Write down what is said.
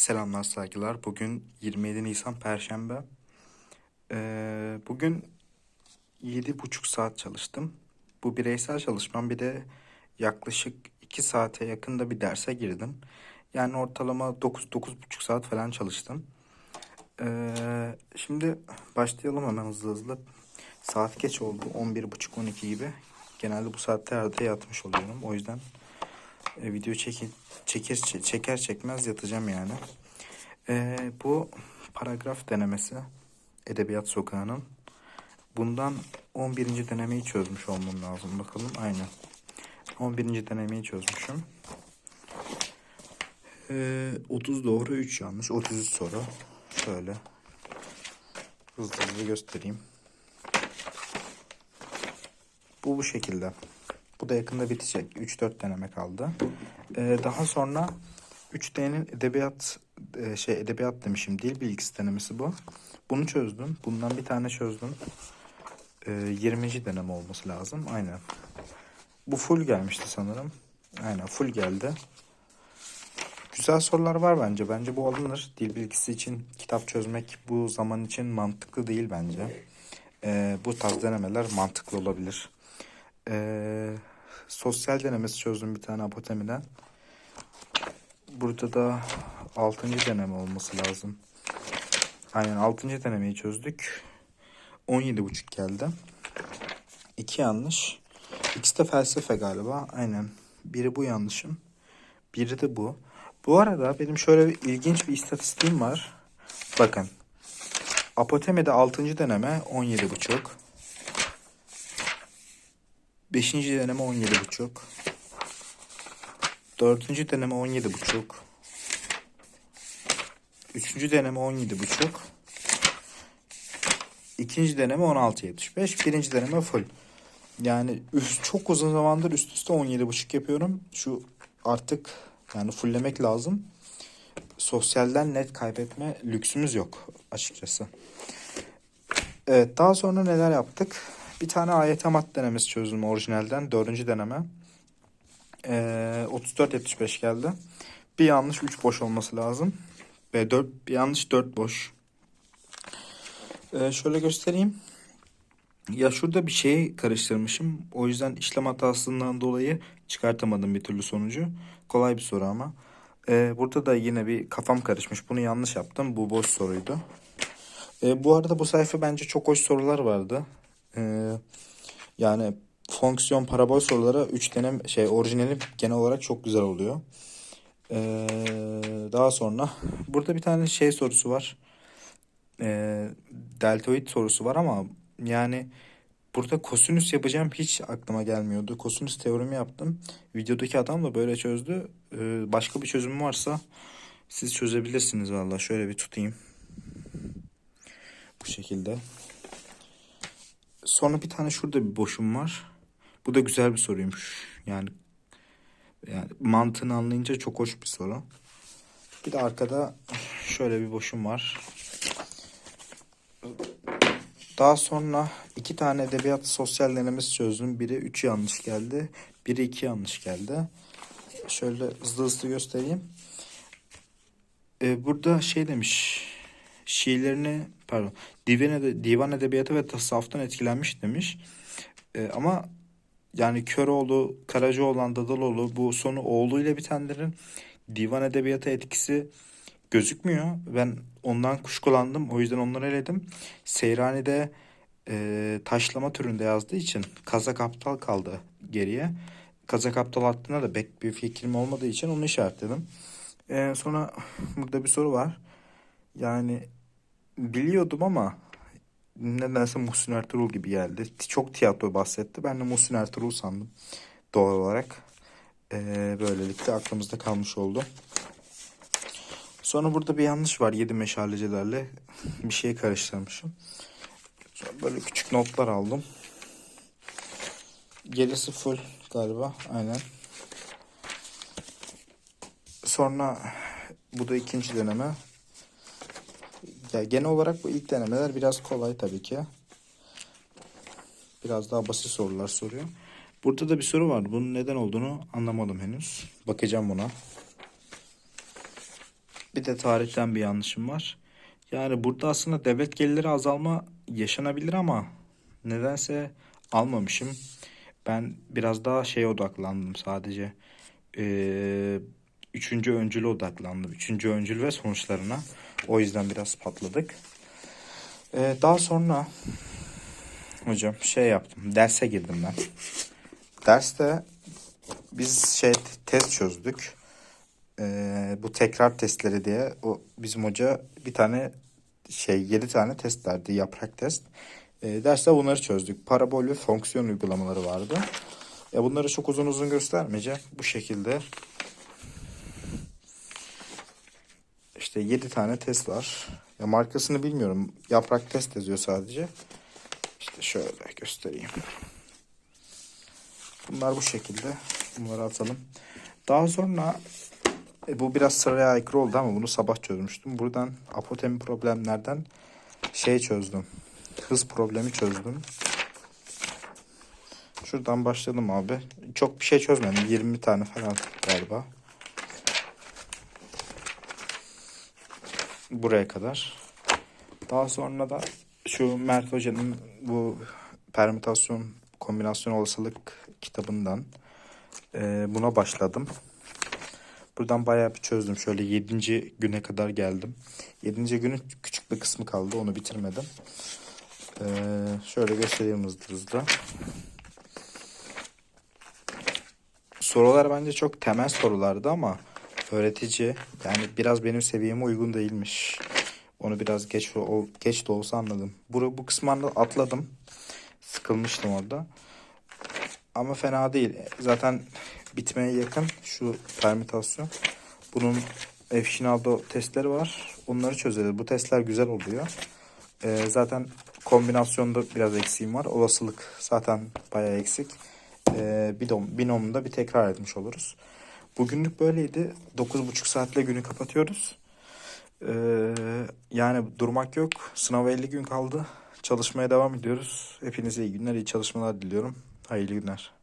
Selamlar saygılar. Bugün 27 Nisan Perşembe. Ee, bugün 7,5 saat çalıştım. Bu bireysel çalışmam bir de yaklaşık 2 saate yakında bir derse girdim. Yani ortalama 9 9,5 saat falan çalıştım. Ee, şimdi başlayalım hemen hızlı hızlı. Saat geç oldu. 11.30-12 gibi. Genelde bu saatlerde yatmış oluyorum. O yüzden e, video çekin, çeker, çeker çekmez yatacağım yani. E, bu paragraf denemesi Edebiyat Sokağı'nın. Bundan 11. denemeyi çözmüş olmam lazım. Bakalım aynen. 11. denemeyi çözmüşüm. E, 30 doğru 3 yanlış. 33 soru. Şöyle. Hızlı hızlı göstereyim. Bu bu şekilde. Bu da yakında bitecek. 3-4 deneme kaldı. Ee, daha sonra 3D'nin edebiyat e, şey edebiyat demişim dil bilgisi denemesi bu. Bunu çözdüm. Bundan bir tane çözdüm. Ee, 20. deneme olması lazım. Aynen. Bu full gelmişti sanırım. Aynen full geldi. Güzel sorular var bence. Bence bu alınır. Dil bilgisi için kitap çözmek bu zaman için mantıklı değil bence. Ee, bu tarz denemeler mantıklı olabilir. Ee, sosyal denemesi çözdüm bir tane apotemiden. Burada da 6. deneme olması lazım. Aynen 6. denemeyi çözdük. 17.5 geldi. 2 yanlış. İkisi de felsefe galiba. Aynen. Biri bu yanlışım. Biri de bu. Bu arada benim şöyle bir ilginç bir istatistiğim var. Bakın. Apotemide 6. deneme 17.5. Beşinci deneme 17 buçuk. Dördüncü deneme 17 buçuk. Üçüncü deneme 17 buçuk. İkinci deneme 16.75. Birinci deneme full. Yani üst, çok uzun zamandır üst üste 17 buçuk yapıyorum. Şu artık yani fulllemek lazım. Sosyalden net kaybetme lüksümüz yok açıkçası. Evet daha sonra neler yaptık? Bir tane AYT mat denemesi çözdüm orijinalden. Dördüncü deneme. Ee, 34-75 geldi. Bir yanlış 3 boş olması lazım. Ve 4, bir yanlış 4 boş. Ee, şöyle göstereyim. Ya şurada bir şey karıştırmışım. O yüzden işlem hatasından dolayı çıkartamadım bir türlü sonucu. Kolay bir soru ama. Ee, burada da yine bir kafam karışmış. Bunu yanlış yaptım. Bu boş soruydu. Ee, bu arada bu sayfa bence çok hoş sorular vardı. Ee, yani fonksiyon parabol soruları 3 denem şey orijinali genel olarak çok güzel oluyor. Ee, daha sonra burada bir tane şey sorusu var. Ee, deltoid sorusu var ama yani burada kosinüs yapacağım hiç aklıma gelmiyordu. Kosinüs teoremi yaptım. Videodaki adam da böyle çözdü. Ee, başka bir çözüm varsa siz çözebilirsiniz valla. Şöyle bir tutayım. Bu şekilde. Sonra bir tane şurada bir boşum var. Bu da güzel bir soruymuş. Yani yani mantığını anlayınca çok hoş bir soru. Bir de arkada şöyle bir boşum var. Daha sonra iki tane edebiyat sosyal denemesi çözdüm. Biri üç yanlış geldi. Biri iki yanlış geldi. Şöyle hızlı hızlı göstereyim. Ee, burada şey demiş. Şiirlerini pardon divan, divan edebiyatı ve tasavvuftan etkilenmiş demiş. Ee, ama yani Köroğlu, Karacaoğlan, Dadaloğlu bu sonu oğluyla bitenlerin divan edebiyatı etkisi gözükmüyor. Ben ondan kuşkulandım. O yüzden onları eledim. Seyrani'de e, taşlama türünde yazdığı için Kazak Aptal kaldı geriye. Kazak Aptal hakkında da pek bir fikrim olmadığı için onu işaretledim. E, sonra burada bir soru var. Yani biliyordum ama nedense Muhsin Ertuğrul gibi geldi. Çok tiyatro bahsetti. Ben de Muhsin Ertuğrul sandım doğal olarak. Ee, böylelikle aklımızda kalmış oldu. Sonra burada bir yanlış var. Yedi meşalecilerle bir şey karıştırmışım. Sonra böyle küçük notlar aldım. Gerisi full galiba. Aynen. Sonra bu da ikinci deneme. Ya genel olarak bu ilk denemeler biraz kolay tabii ki. Biraz daha basit sorular soruyor. Burada da bir soru var. Bunun neden olduğunu anlamadım henüz. Bakacağım buna. Bir de tarihten bir yanlışım var. Yani burada aslında devlet gelirleri azalma yaşanabilir ama nedense almamışım. Ben biraz daha şeye odaklandım sadece. Ee, üçüncü öncüle odaklandım. Üçüncü öncül ve sonuçlarına. O yüzden biraz patladık. Ee, daha sonra hocam şey yaptım. Derse girdim ben. Derste biz şey test çözdük. Ee, bu tekrar testleri diye o bizim hoca bir tane şey 7 tane test verdi yaprak test. Ee, derste bunları çözdük. Parabol ve fonksiyon uygulamaları vardı. Ya bunları çok uzun uzun göstermeyeceğim. Bu şekilde işte 7 tane test var. Ya markasını bilmiyorum. Yaprak test yazıyor sadece. İşte şöyle göstereyim. Bunlar bu şekilde. Bunları atalım. Daha sonra e, bu biraz sıraya aykırı oldu ama bunu sabah çözmüştüm. Buradan apotemi problemlerden şey çözdüm. Hız problemi çözdüm. Şuradan başladım abi. Çok bir şey çözmedim. 20 tane falan galiba. Buraya kadar. Daha sonra da şu Mert Hoca'nın bu permütasyon kombinasyon olasılık kitabından e, buna başladım. Buradan bayağı bir çözdüm. Şöyle 7. güne kadar geldim. 7. günün küçük bir kısmı kaldı. Onu bitirmedim. Ee, şöyle göstereyim hızlı hızlı. Sorular bence çok temel sorulardı ama öğretici yani biraz benim seviyeme uygun değilmiş. Onu biraz geç ol- geç de olsa anladım. Bu, bu kısmını atladım. Sıkılmıştım orada. Ama fena değil. Zaten bitmeye yakın şu permütasyon. Bunun F-Shinaldo testleri var. Onları çözeriz. Bu testler güzel oluyor. Ee, zaten kombinasyonda biraz eksiğim var. Olasılık zaten bayağı eksik. Ee, binom, binomda bir tekrar etmiş oluruz. Bugünlük böyleydi. 9,5 saatle günü kapatıyoruz. Ee, yani durmak yok. Sınava 50 gün kaldı. Çalışmaya devam ediyoruz. Hepinize iyi günler, iyi çalışmalar diliyorum. Hayırlı günler.